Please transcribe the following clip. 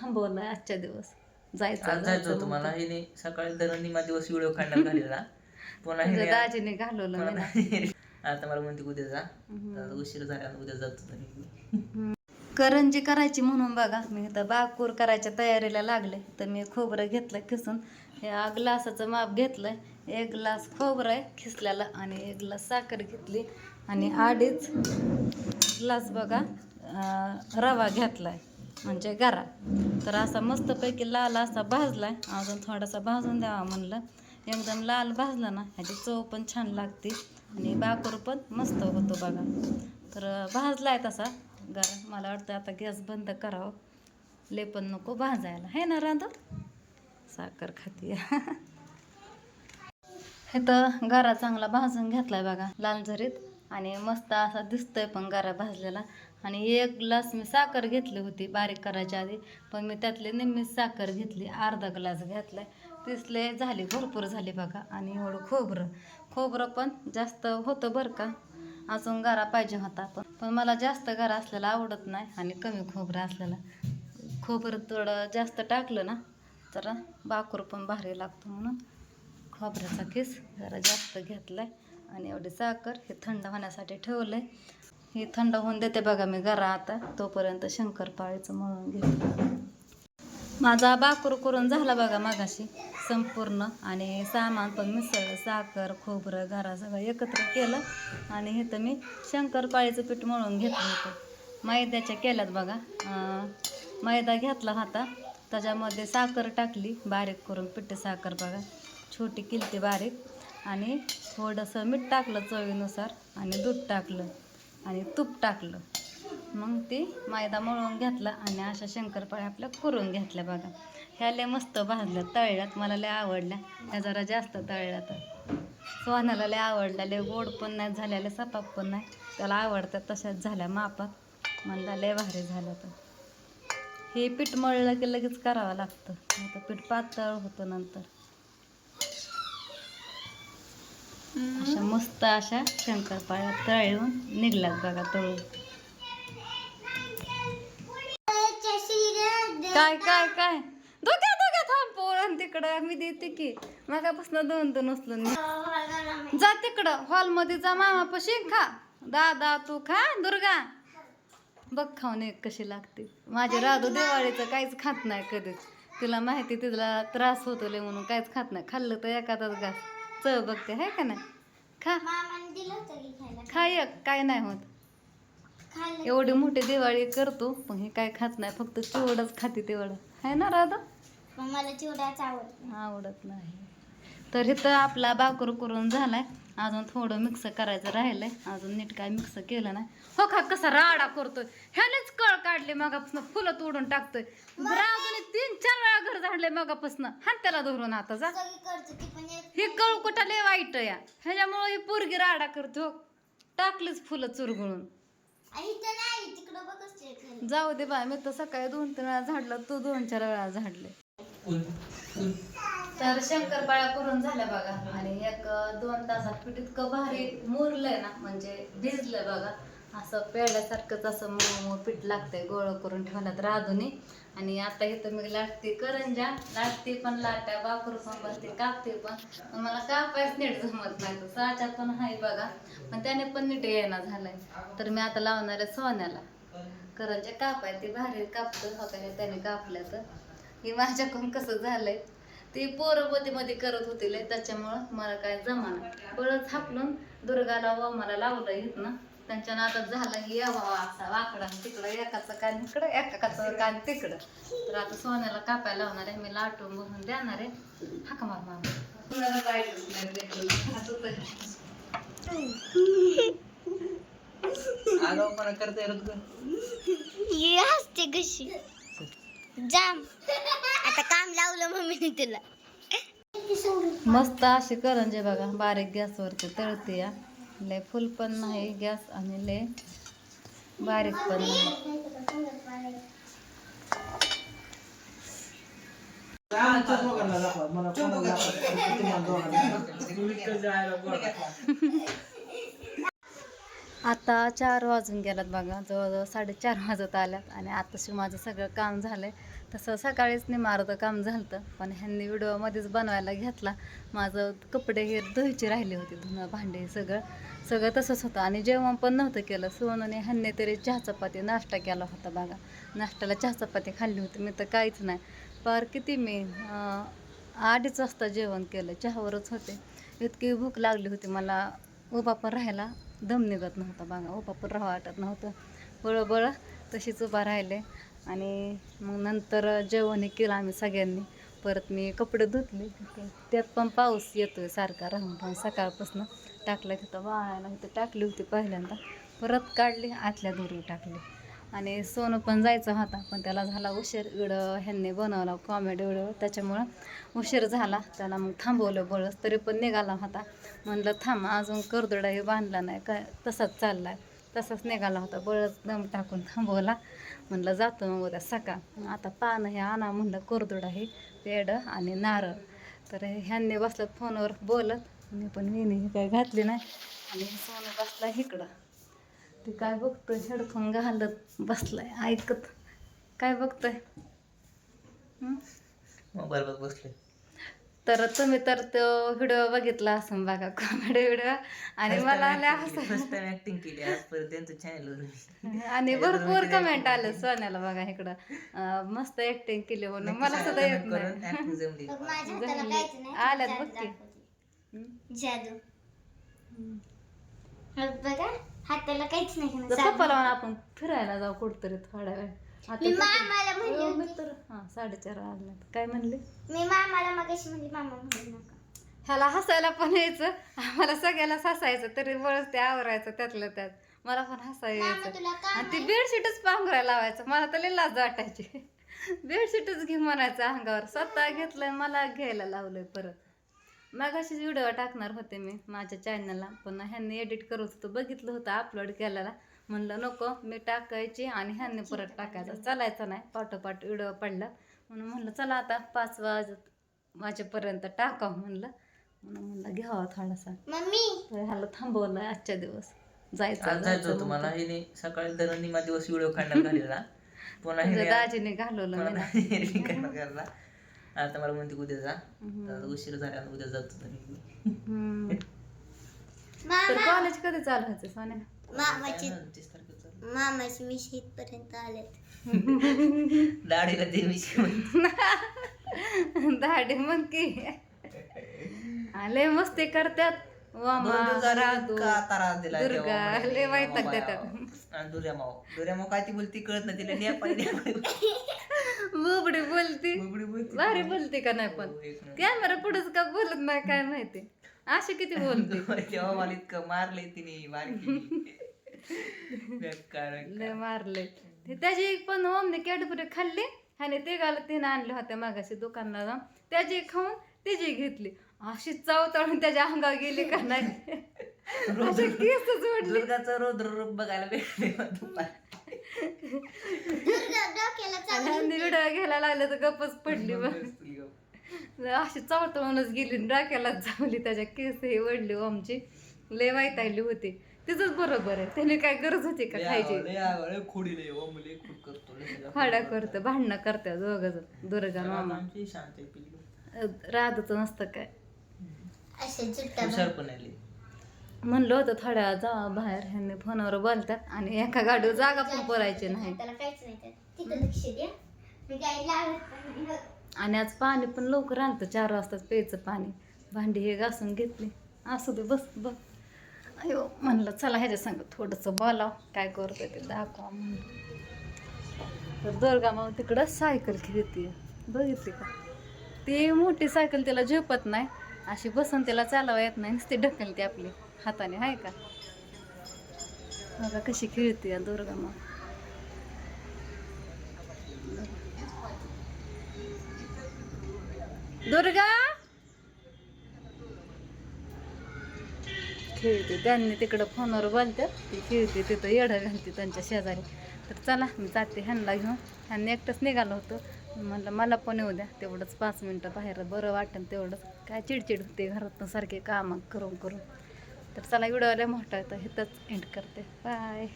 थांबवलंय आजच्या दिवस. जायचं आज जायचं होतं मला. हिने सकाळी तर निमा दिवस व्हिडिओ काढण्यात घालेला पुन्हा हिने दाजीने घालवलं मी पुन्हा ना. आता मला म्हणते उद्या जा. आता उशीर झाला उद्या जातो तरी. करंजी करायची म्हणून बघा. मी इथं बाकूर करायच्या तयारीला लागले. तर मी खोबरं घेतलं खिसून. या ग्लासाचं माप घेतलंय. एक ग्लास खोबरं आहे खिसल्याला आणि एक ग्लास साखर घेतली. आणि अडीच ग्लास बघा अं, रवा घेतलाय. म्हणजे गारा तर असा मस्तपैकी लाल असा भाजलाय. अजून थोडासा भाजून द्यावा म्हणलं. एकदम लाल भाजला ना ह्याची चव पण छान लागते. आणि बाकूर पण मस्त होतो बघा. तर भाजला आहे तसा. गारा मला वाटतं आता गॅस बंद करावं. लेपन नको भाजायला. हे ना रांधो साखर खाती. हे तर गारा चांगला भाजून घेतलाय बघा लाल झरीत आणि मस्त असा दिसतोय पण गारा भाजलेला. आणि एक ग्लास मी साखर घेतली होती बारीक करायच्या आधी पण मी त्यातली निम्मी साखर घेतली अर्धा ग्लास घेतलाय. तिसले झाली भरपूर झाली बघा. आणि एवढं खोबरं. खोबरं पण जास्त होतं बरं का? अजून गारा पाहिजे होता पण. पण मला जास्त गारा असलेला आवडत नाही आणि कमी खोबरं असलेला. खोबरं थोडं जास्त टाकलं ना तर बाकूर पण भारी लागतो म्हणून खोबऱ्याचा केस जरा जास्त घेतलाय. आणि एवढी साखर हे थंड होण्यासाठी ठेवलं आहे हे थंड होऊन देते बघा मी घरा आता. तोपर्यंत शंकरपाळीचं मळून घेतलं माझा बाकूर करून झाला बघा मागाशी. संपूर्ण आणि सामान पण मिसळ साखर खोबरं घरा सगळं एकत्र केलं. आणि हे तर मी शंकरपाळीचं पीठ मळून घेतलं होतं. मैद्याच्या केल्यात बघा. मैदा घेतला होता. त्याच्यामध्ये साखर टाकली. बारीक करून पिठी साखर बघा. छोटी किलती बारीक. आणि थोडंसं मीठ टाकलं चवीनुसार आणि दूध टाकलं आणि तूप टाकलं. मग ती मैदा मळून घेतला आणि अशा शंकरपाळ्या आपल्या करून घेतल्या बघा. ह्या लय मस्त भाजल्या तळल्यात. मला लय आवडल्या. ह्या जरा जास्त तळल्या तर सोहनाला लय आवडल्या. लय गोड पण नाही झाल्या लय सपाप पण नाही. त्याला आवडतात तशाच झाल्या मापात. मला लय भारी झालं तर. हे पीठ मळलं की लगेच करावं लागतं. नाही तर पीठ पातळ होतं नंतर. अशा मस्त अशा शंकरपाळ्या तळून निघल्यात बघा तळून. काय काय काय? दोघ्या दोघ्या थांब पोरण तिकडं. मी देते की. मागापासून दोन दोन उचलून जा तिकडं. हॉलमध्ये जा. मामापाशी खा. दादा तू खा. दुर्गा. बघ खाऊन एक कशी लागते. माझी राधू दिवाळीचं काहीच खात नाही कधीच. तिला माहिती तिला त्रास होतो लय म्हणून काहीच खात नाही. खाल्लं तर एखादाच घास. चव बघते आहे का नाही? खा. खा एक काय नाही होत. एवढी मोठी दिवाळी करतो पण हे काय खात नाही फक्त चिवडच खाते तेवढं. आहे ना राधा? मला चिवड्याच आवडत आवडत नाही. तर इथं आपला बाकर करून झालाय. अजून थोडं मिक्स करायचं राहिलंय. अजून नीट काय मिक्स केलं नाही. हो का कसा राडा करतोय. ह्यानेच कळ काढले मगापासून. फुलं तोडून टाकतोय. राजूने तीन चार वेळा घर झाडले मगापासून. हात त्याला धरून आता जा. हे कळ कुठं लय वाईट या. ह्याच्यामुळे ही पोरगी राडा करतो टाकलीच फुलं चुरगळून. जाऊ दे बाय मी तर सकाळी दोन तीन वेळा झाडलं तू दोन चार वेळा झाडले. तर शंकरपाळ्या करून झाल्या बघा. आणि एक दोन तासात पीठ इतकं भारी मुरलंय ना म्हणजे भिजलंय बघा. असं पेड्यासारखंच असं मऊ पीठ लागतंय गोळ करून ठेवण्यात राधुनी. आणि आता इथं मी लाटते करंजा. लाटते पण लाट्या बाकरू पण बसते कापते पण. मला कापायच नीट जमत नाही तर साच्या पण आहे बघा. पण त्याने पण नीट येणं झालंय. तर मी आता लावणार आहे सोन्याला. करंजा कापाय ते भारी कापतो वगैरे हो त्याने कापल्या तर. हे माझ्याकडून कसं झालंय? ते पोरं मध्ये मध्ये करत होते लय त्याच्यामुळं मला काय जमाना. बळच हापलून दुर्गाला व मला लावलं इथनं. त्यांच्या नादात झालं की यावा असा वाकडा तिकडं एकाचं कान इकडं एकाचं कान तिकडं. तर आता सोन्याला कापायला लावणार आहे मी लाटून बघून देणार आहे. हाका मार. आगाऊपणा करता येत? ये हसते कशी? जाम. आता काम लावलं मम्मीने तुला. मस्त अशी करंजे बघा बारीक गॅसवरती तळते या. लय फुल पण नाही गॅस आणि लय बारीक पण नाही. आता चार वाजून गेलात बघा जवळजवळ साडेचार वाजत आल्यात आणि आताशी माझं सगळं काम झालं आहे तसं सकाळीच निमारतं काम झालं पण ह्यांनी व्हिडिओमध्येच बनवायला घेतला. माझं कपडे हे धुयचे राहिले होते धुणं भांडे सगळं सगळं तसंच होतं. आणि जेवण पण नव्हतं केलं. सोनूने ह्यांनी तरी चहा चपाती नाश्ता केला होता बघा. नाश्त्याला चहा चपाती खाल्ली होती. मी तर काहीच नाही. पार किती मी अं, अडीच वाजता जेवण केलं. चहावरच होते. इतकी भूक लागली होती मला. उभा पण राहायला दम निघत नव्हता बघा उभा पण राहा वाटत नव्हतं. बळबळ तशीच उभा राहिले. आणि मग नंतर जेवण हे केलं आम्ही सगळ्यांनी. परत मी कपडे धुतले. त्यात पण पाऊस येतोय सारखा राहून राहून. सकाळपासून टाकलं तिथं वाळायला इथं टाकली होती पहिल्यांदा. परत काढली आतल्या दोरी टाकली. आणि सोनं पण जायचं होता पण त्याला झाला उशीर. इडं ह्यांनी बनवला कॉमेडी व्हिडिओ त्याच्यामुळं उशीर झाला. त्याला मग थांबवलं बळस तरी पण निघाला होता. म्हणलं थांब अजून करदोडाही बांधला नाही का तसाच चाललाय. तसाच निघाला होता बळच दम टाकून थांबवला. म्हणलं जातो मग उद्या सकाळ. आता पानं हे आणा म्हणलं कोरदोडा हे पेड आणि नारळ. तर ह्यांनी बसलं फोनवर बोलत. मी पण विणी काय घातली नाही. आणि सोनं बसला इकडं. ते काय बघतोय? हेडफोन घालत बसलाय ऐकत. काय बघतोय? हं? मोबाईल बघ बसले. तर तुम्ही तर तो व्हिडिओ बघितला असं बघा कॉमेडी व्हिडिओ. आणि मला आल्या हसायला फर्स्ट टाइम ऍक्टिंग केली आजपर्यंत त्यांचं चॅनल आणि भरपूर कमेंट आलं सोन्याला बघा इकडं. अं, मस्त ऍक्टिंग केली म्हणून मला सुद्धा येत नाही. ऍक्टिंग जमली. बघ, माझ्या हाताला काहीच नाही. आल्यात बघ की. जादू. हे. बघा हाताला काहीच नाही. पप्पाला म्हणा आपण फिरायला जाऊ कुठतरी थोड्या वेळ आता मी मामाला म्हणली हो, मी होती. तर हा साडेचार वाजल्यात काय म्हणले? मी मामाला मगाशी म्हणली मामा म्हणू नका. ह्याला हसायला पण यायचं. आम्हाला सगळ्याला हसायचं तरी बळच ते आवरायचं त्यातलं त्यात. मला पण हसायला मामा यायचं. तुला आणि ती? बेडशीटच पांघरायला लावायचं. मला तर लई लाज वाटायची. बेडशीटच घे म्हणायचं अंगावर. स्वतः घेतलंय मला घ्यायला लावलंय परत. मग अशीच व्हिडिओ टाकणार होते मी माझ्या चॅनलला पण ह्यांनी एडिट करत होतं बघितलं होतं अपलोड केलेला. म्हणलं नको मी टाकायची आणि ह्यांनी परत टाकायचं. चालायचं नाही. पाठोपाठ व्हिडिओ पडला. म्हणून म्हणलं चला आता पाच वाज वाजेपर्यंत टाकावं. म्हणलं. म्हणून म्हणलं घ्यावा थोडासा. मम्मी! तर ह्याला थांबवलं आजच्या दिवस. जायचं आज जायचं होतं मला. हिने सकाळी तर निमा दिवस व्हिडिओ काढण्यात घालेला पुन्हा हिने दाजीने घालवलं घालला आता मला म्हणते उद्या जा. आता उशीर झाला आता उद्या जातो तरी. हम्म. तर मामा कॉलेज कधी चालू व्हायचं सोन्या मामाची? तीस तारखेला चालू. मामाची मी शेतपर्यंत आलेत दाढीला दे विषय दाढी मग की आले मस्ती करतात वामा दोन दिवसाला राधू इतका त्रास दिला दुर्गा, तेव्हा. लय वैताग बाबा. दुर्या माव दुर्या माव काय ती बोलती कळत नाही तिला. नेपाळी नेपाळी बुबडी बोलती. बुबडी बोलती. भारी बोलते का नाही पण? हो. कॅमेरा पुढेच का बोलत नाही काय माहिती? अशी किती बोलते? तेव्हा मला इतकं मारलंय तिने मारले ते त्याची एक पण ओमने कॅडबरी खाल्ली आणि ते गाला तिने आणले होते मागाशी दुकानला जाऊन त्याची खाऊन त्याची घेतली. अशी चावताळून त्याच्या अंगावर गेली का नाही? अशी केसच दुर्गाचं रौद्र रूप बघायला भेटले दुपारी. दुर्गा डोक्याला व्हिडिओ घ्यायला लागले तर गप्पच पडली अशी चावताळूनच गेली आणि डोक्यालाच चावली. त्याच्या केस हे ओढली ओमची लय वाईटायली होती. तिचंच बरोबर आहे. त्याने काय गरज होती का खायची? लय आवड, लय खोडी लय खोड करतो लय लय फाड्या करतं. भांडणं करतात दोघ जण दुर्गा मामा. आमची शांत आहे पिल्लू. राधचं नसतं काय? असे चुट्टा हुशार पण आहे लय. म्हणलं होतं थोड्या जावा बाहेर. ह्यांनी फोनवर बोलतात आणि एका गाडीवर जागा पण पुरायची नाही. त्याला काहीच नाही त्यात. तिथं लक्ष द्या. मी काय लावत पण नाही. आणि आज पाणी पण लवकर आणतं चार वाजताच प्यायचं पाणी. भांडी हे घासून घेतली. असू दे बस बघ. अयो म्हणलं चला ह्याच्या संग थोडंसं बोलाव. काय करतोय ते दाखवा म्हणून. तर दुर्गा मग तिकडं सायकल खेळते बघितली का? ती मोठी सायकल तिला झेपत नाही. अशी बसून तिला चालवा येत नाही. नुसती ढकलते आपली. हाताने आहे का? बघा कशी खेळते दुर्गा मग दुर्गा! खेळते त्यांनी तिकडं फोनवर बोलतात ती खेळते तिथं येडं घालते त्यांच्या शेजारी. तर चला मी जाते ह्यांना घेऊन. ह्यांनी एकटंच निघालं होतं. म्हणलं मला पण येऊ द्या. तेवढंच पाच मिनटं बाहेर. बरं वाटेल तेवढंच. काय चिडचिड होते घरातनं सारखे कामं करून करून. तर चला व्हिडिओला मोठा येतो इथंच एंड करते. बाय